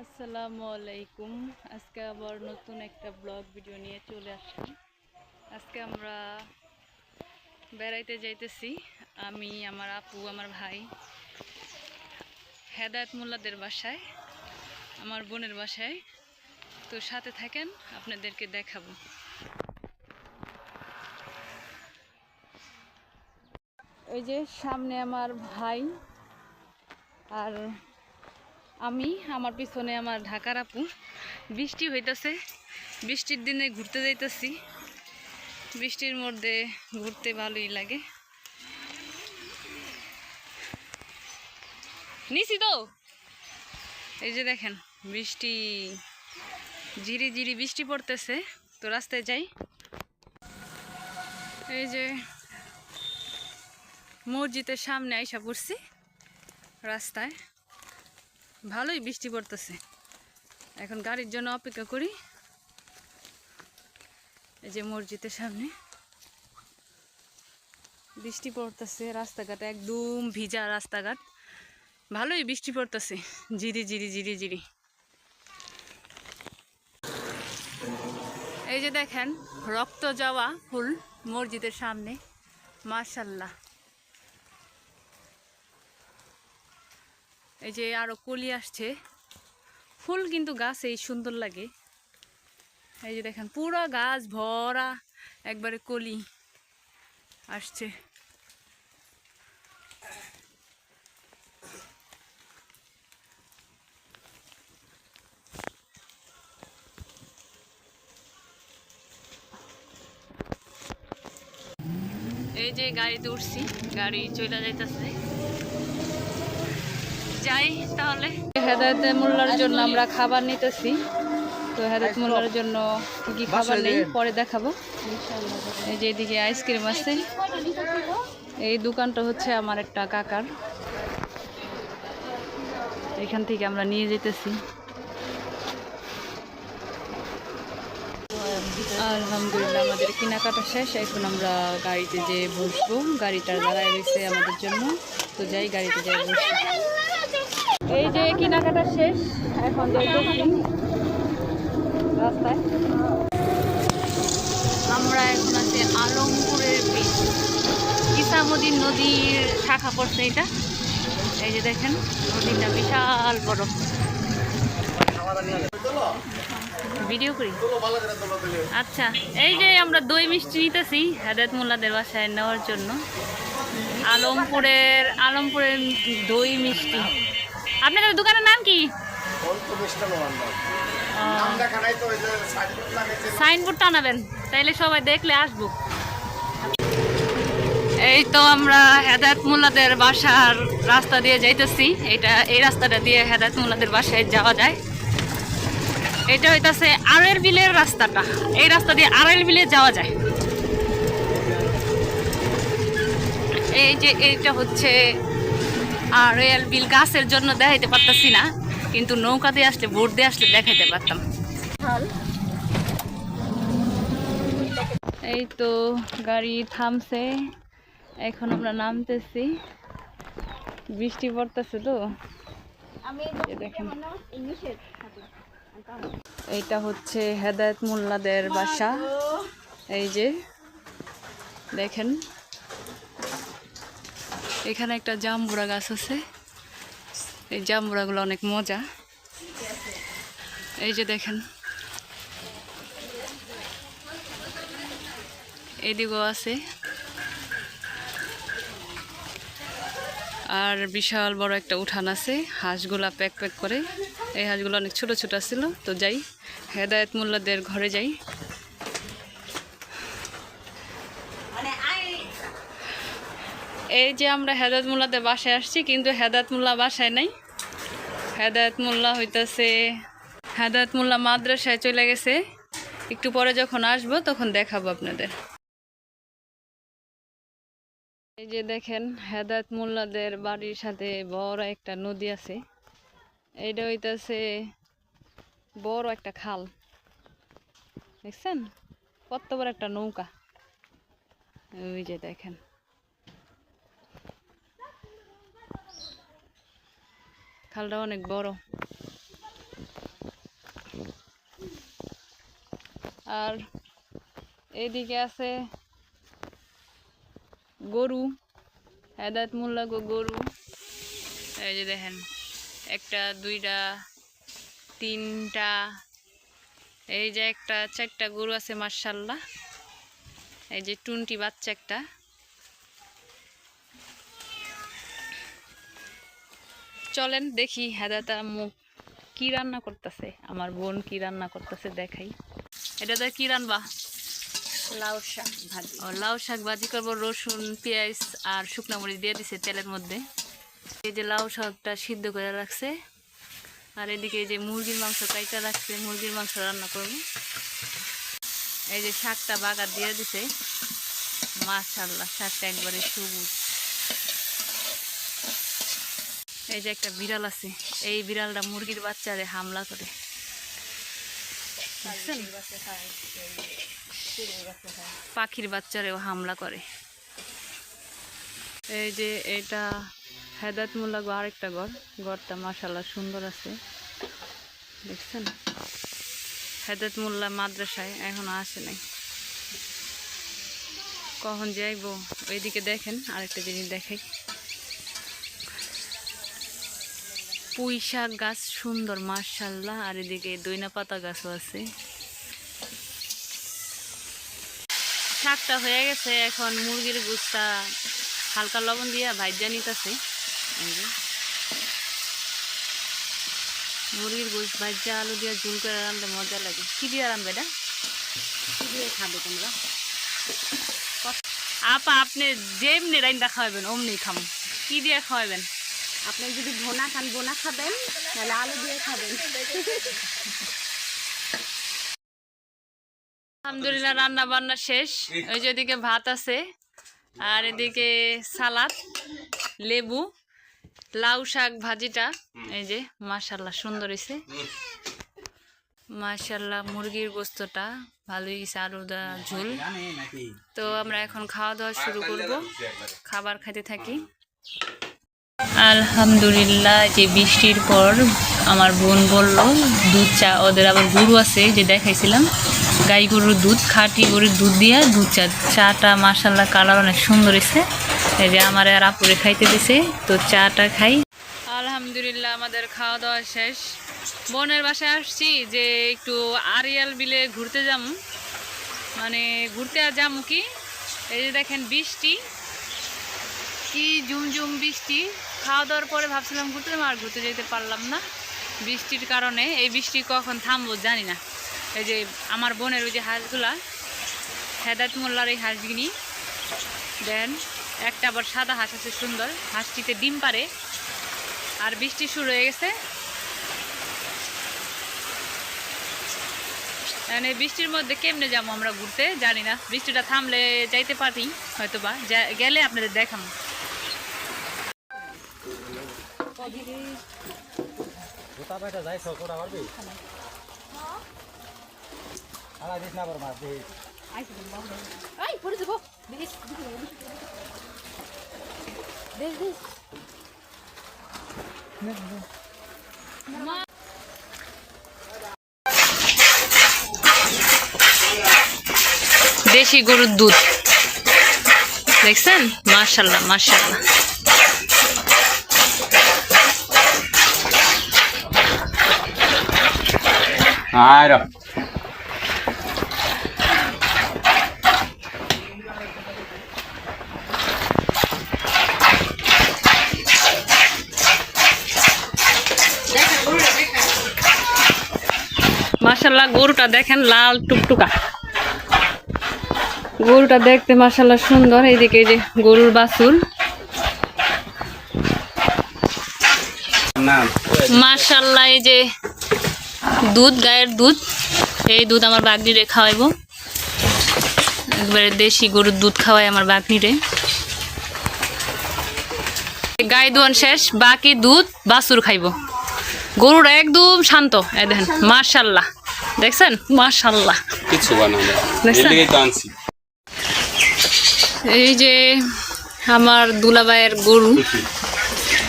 আসসালামু আলাইকুম। আজকে আবার নতুন একটা ব্লগ ভিডিও নিয়ে চলে আসলাম। আজকে আমরা বেড়াইতে যাইতেছি। আমি, আমার আপু, আমার ভাই। হেদায়ত মোল্লাদের বাসায়, আমার বোনের বাসায়। তো সাথে থাকেন, আপনাদেরকে দেখাবো। ওই যে সামনে আমার ভাই আর আমি, আমার পিছনে আমার ঢাকার আপু। বৃষ্টি হইতেছে, বৃষ্টির দিনে ঘুরতে যাইতেছি। বৃষ্টির মধ্যে ঘুরতে ভালোই লাগে। নিছি তো। এই যে দেখেন, বৃষ্টি, ঝিরি ঝিরি বৃষ্টি পড়তেছে। তো রাস্তায় যাই। এই যে মসজিদের সামনে আইসা পড়ছি, রাস্তায়। ভালোই বৃষ্টি পড়তেছে। এখন গাড়ির জন্য অপেক্ষা করি। এই যে মসজিদের সামনে। বৃষ্টি পড়তেছে, রাস্তাঘাট একদম ভিজা রাস্তাঘাট। ভালোই বৃষ্টি পড়তেছে জিরি জিরি জিরি জিরি এই যে দেখেন, রক্ত যাওয়া ফুল মসজিদের সামনে। মার্শাল্লাহ এই যে আরও কলি আসছে। ফুল কিন্তু গাছ এই সুন্দর লাগে। এই যে দেখেন, পুরো গাছ ভরা একবারে কলি আসছে। এই যে গাড়িতে উঠছি গাড়ি চলে যাইতেছে। যাই তাহলে। হেদায়ত মোল্লার জন্য আমরা খাবার নিতেছি। তো হেদায়ত মোল্লার জন্য কি কি খাবার নেই? পরে দেখাবো। এই যে এদিকে আইসক্রিম আছে। এই দোকানটা হচ্ছে আমার একটা কাকার। এখান থেকে আমরা নিয়ে যেতেছি। আলহামদুলিল্লাহ, আমাদের কেনাকাটা শেষ। এখন আমরা গাড়িতে যে বসবো। গাড়িটা দাঁড়ায় রয়েছে আমাদের জন্য। তো যাই, গাড়িতে যাই বসবো এই যে কেনাকাটা শেষ, এখন রাস্তায়। আমরা এখন আছি আলমপুরের বীচ ইসামুদ্দিন নদীর শাখা পড়ছে এটা। এই যে দেখেন, নদীটা বিশাল বড়। ভিডিও করি? আচ্ছা এই যে আমরা দই মিষ্টি নিতেছি হেদায়ত মোল্লাদের বাসায় নেওয়ার জন্য। আলমপুরের আলমপুরের দই মিষ্টি। আপনাদের দোকানের নাম কি? সাইনবোর্ড টানাবেন তাইলে সবাই দেখলে আসব। এই তো আমরা হেদায়ত মোল্লাদের বাসার রাস্তা দিয়ে যাইতেছি। এটা এই রাস্তাটা দিয়ে হেদায়ত মোল্লাদের বাসায় যাওয়া যায়। এটা হইতাছে আড়ের বিলের রাস্তাটা। এই রাস্তা দিয়ে আড়ের বিলে যাওয়া যায়। এই যে এইটা হচ্ছে আড়েল বিল গাছের জন্য দেখাইতে পারতাছি না কিন্তু নৌকা দিয়ে আসলে বোট দিয়ে আসলে দেখাইতে পারতাম। এই তো গাড়ি থামছে এখন আমরা নামতেছি। বৃষ্টি পড়তেছে তো। দেখেন। এইটা হচ্ছে হেদায়ত মোল্লাদের বাসা। এই যে দেখেন। এখানে একটা জাম্বুরা গাছ আছে। এই জাম্বুরাগুলো অনেক মজা। এই যে দেখেন। এদিকেও আছে। আর বিশাল বড় একটা উঠান আছে। হাঁসগুলা প্যাক প্যাক করে। এই হাঁসগুলো অনেক ছোট ছোট ছিল। তো যাই, হেদায়ত মোল্লাদের ঘরে যাই। এই যে আমরা হেদায়ত মোল্লাদের বাসায় আসছি, কিন্তু হেদায়ত মোল্লা বাসায় নাই। হেদায়ত মোল্লা হইতাছে, হেদায়ত মোল্লা মাদ্রাসায় চলে গেছে। একটু পরে যখন আসব, তখন দেখাবো আপনাদের। এই যে দেখেন, হেদায়ত মোল্লাদের বাড়ির সাথে বড় একটা নদী আছে। এইটা হইতাছে বড় একটা খাল। দেখছেন? কত বড় একটা নৌকা। ওই যে দেখেন। খালটা অনেক বড় আর এদিকে আছে গরু হেদায়ত মোল্লা গরু এই যে দেখেন, একটা, দুইটা, তিনটা, এই যে একটা, চারটা গরু আছে মার্শাল্লাহ এই যে টুনটি বাচ্চা একটা। চলেন দেখি হেদায়তা মুখ কি রান্না করতেছে। আমার বোন কি রান্না করতেছে দেখাই। এটা তো কি রান্না লাউ শাক ভাজি। ও লাউ শাক ভাজি করব রসুন পেঁয়াজ আর শুকনো মরিচ দিয়ে দিছে তেলের মধ্যে। এই যে লাউ শাকটা সিদ্ধ করে রাখছে। আর এদিকে এই যে মুরগির মাংস কাইটা রাখছে মুরগির মাংস রান্না করব। এই যে শাকটা বাগার দিয়ে দিছে। মাশাল্লাহ শাকটা একবারে সবুজ। এই যে একটা বিড়াল আছে, এই বিড়ালটা মুরগির বাচ্চারে হামলা করে? পাখির বাচ্চারেও হামলা করে। এই যে এটা হেদায়ত মোল্লা গো আরেকটা ঘর। ঘরটা মাসাল্লাহ সুন্দর আছে। দেখছেন? হেদায়ত মোল্লা মাদ্রাসায় এখন আসে নাই। কখন যাইবো? ওইদিকে দেখেন, আরেকটা জিনিস দেখাই। পুঁই শাক গাছ সুন্দর মার্শাল্লাহ আর এদিকে দইনা পাতা গাছও আছে। শাকটা হয়ে গেছে, এখন মুরগির গুস্তা হালকা লবণ দিয়া ভাজ্যা নিতেছে। মুরগির গুস ভাজ্যা আলু দিয়া ঝুল করে রান্নতে মজা লাগে। কি দিয়ে রান্নবে এটা? কি দিয়ে খাবে তোমরা? আপা, আপনি যেমনি রান্না খাওয়াবেন, অমনি খাম। কি দিয়ে খাওয়াবেন? আপনি যদি ভোনা খান, ভোনা খাবেন, তাহলে আলু দিয়ে খাবেন। আলহামদুলিল্লাহ রান্না বান্না শেষ। ওই যে এদিকে ভাত আছে, আর এদিকে সালাদ, লেবু, লাউ শাক ভাজিটা। এই যে মাশাল্লাহ সুন্দর হয়েছে মাশাল্লাহ মুরগির গোস্তটা, ভালোই হয়েছে আলু দা ঝোল। তো আমরা এখন খাওয়া দাওয়া শুরু করব। খাবার খেতে থাকি। আলহামদুলিল্লাহ, যে বৃষ্টির পর আমার বোন বলল, দুধ চা, ওদের আবার গরু আছে যে দেখাইছিলাম, গাই গরুর দুধ, খাঁটি গরুর দুধ দিয়া দুধ চা, চাটা মাসাল্লাহ কালার অনেক সুন্দর এসে এই যে আমার আর আপুরে খাইতে দিছে, তো চাটা খাই। আলহামদুলিল্লাহ, আমাদের খাওয়া দাওয়া শেষ। বোনের বাসায় আসছি, যে একটু আরিয়াল বিলে ঘুরতে যাম। মানে ঘুরতে আর যাম কি? এই যে দেখেন বৃষ্টি। কি ঝুমঝুম বৃষ্টি, খাওয়া দাওয়ার পরে ভাবছিলাম ঘুরতে, আর ঘুরতে যেতে পারলাম না। বৃষ্টির কারণে এই বৃষ্টি কখন থামবো জানি না। এই যে আমার বোনের ওই যে হাঁসগুলা, হেদায়ত মোল্লার এই হাঁসগুলি দেন একটা আবার সাদা হাঁস আছে সুন্দর, হাঁসটিতে ডিম পারে আর বৃষ্টি শুরু হয়ে গেছে। মানে বৃষ্টির মধ্যে কেমনে যাব আমরা ঘুরতে? জানি না, বৃষ্টিটা থামলে যাইতে পারি হয়তো বা গেলে আপনাদের দেখাবো। জোতা পাইটা যাই পারবি? আলা দিস না পড়ে যাব। দেখিস দেখ দেখ দেশি গরুর দুধ। দেখছেন? মার্শাল্লাহ মার্শাল্লাহ আয়রা মার্শাল্লাহ গরুটা দেখেন লাল টুকটুকা। গরুটা দেখতে মার্শাল্লাহ সুন্দর এইদিকে এই যে গরুর বাছুর। না মার্শাল্লাহ এই যে দুধ গায়ের দুধ। এই দুধ আমার বাগনিরে খাওয়াইবো। একবারে দেশি গরুর দুধ খাওয়াই আমার বাগনিরে। গায়ে দোয়ান শেষ বাকি দুধ বাছুর খাইব। গরুটা একদম শান্ত। এই দেখেন মার্শাল্লাহ দেখছেন? মার্শাল্লাহ এই যে আমার দুলাবাইয়ের গরু।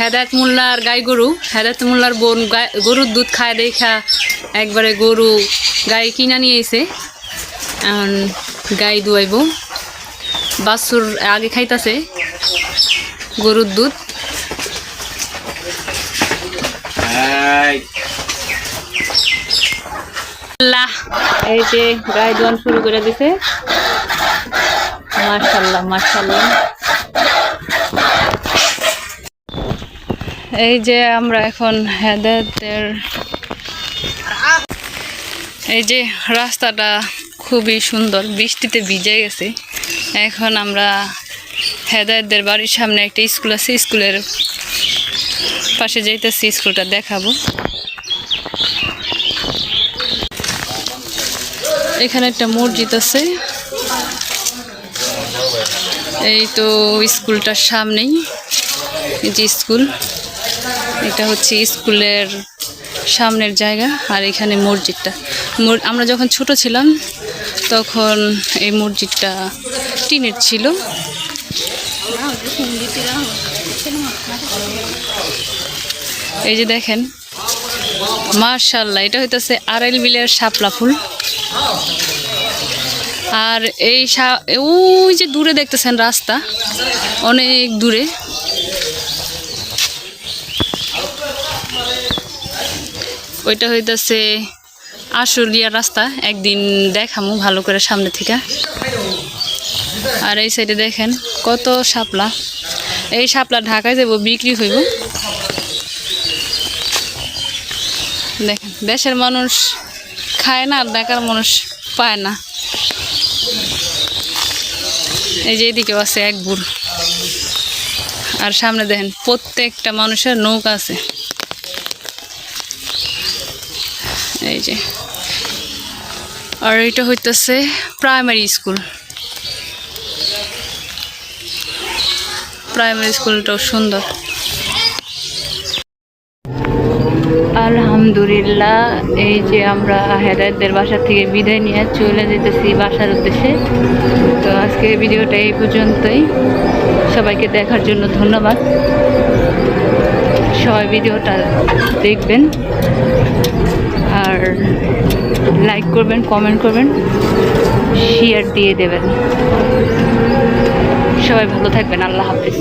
হেদায়ত মোল্লার গাই গরু হেদায়ত মোল্লার বোন গরুর দুধ খায় দেখা একবারে গরু গাই কিনা নিয়ে এসে গাই দুয়াইব। বাছুর আগে খাইতাছে গরুর দুধ। এই। যে গাই দোয়ান শুরু করে দিছে। মার্শাল্লাহ মার্শাল্লাহ এই যে আমরা এখন হেদায়তের এই যে রাস্তাটা খুবই সুন্দর, বৃষ্টিতে ভিজে গেছে। এখন আমরা হেদায়তদের বাড়ির সামনে একটা স্কুল আছে, স্কুলের পাশে যাইতেছি, স্কুলটা দেখাবো। এখানে একটা মসজিদ আছে। এই তো স্কুলটার সামনেই যে স্কুল। এটা হচ্ছে স্কুলের সামনের জায়গা আর এখানে মসজিদটা। মর- আমরা যখন ছোট ছিলাম, তখন এই মসজিদটা টিনের ছিল। এই যে দেখেন মার্শাল্লাহ এটা হইতেছে আড়াইল বিলের শাপলা ফুল। আর এই সা- ওই যে দূরে দেখতেছেন রাস্তা, অনেক দূরে। ওইটা হইতেছে আশুলিয়া রাস্তা, একদিন দেখামু ভালো করে সামনে থেকে। আর এই সাইডে দেখেন কত শাপলা। এই শাপলা ঢাকায় যাব, বিক্রি হইব। দেখেন, দেশের মানুষ খায় না আর ঢাকার মানুষ পায় না। এই যে এদিকেও আছে এক বুড়। আর সামনে দেখেন, প্রত্যেকটা মানুষের নৌকা আছে। যে। আর এটা হইতেছে প্রাইমারি স্কুল প্রাইমারি স্কুলটাও সুন্দর। আলহামদুলিল্লাহ, এই যে আমরা হেদায়তদের বাসা থেকে বিদায় নিয়ে চলে যেতেছি বাসার উদ্দেশ্যে। তো আজকে ভিডিওটা এই পর্যন্তই। সবাইকে দেখার জন্য ধন্যবাদ। সবাই ভিডিওটা দেখবেন। আর লাইক করবেন কমেন্ট করবেন শেয়ার দিয়ে দেবেন। সবাই ভালো থাকবেন আল্লাহ হাফিজ।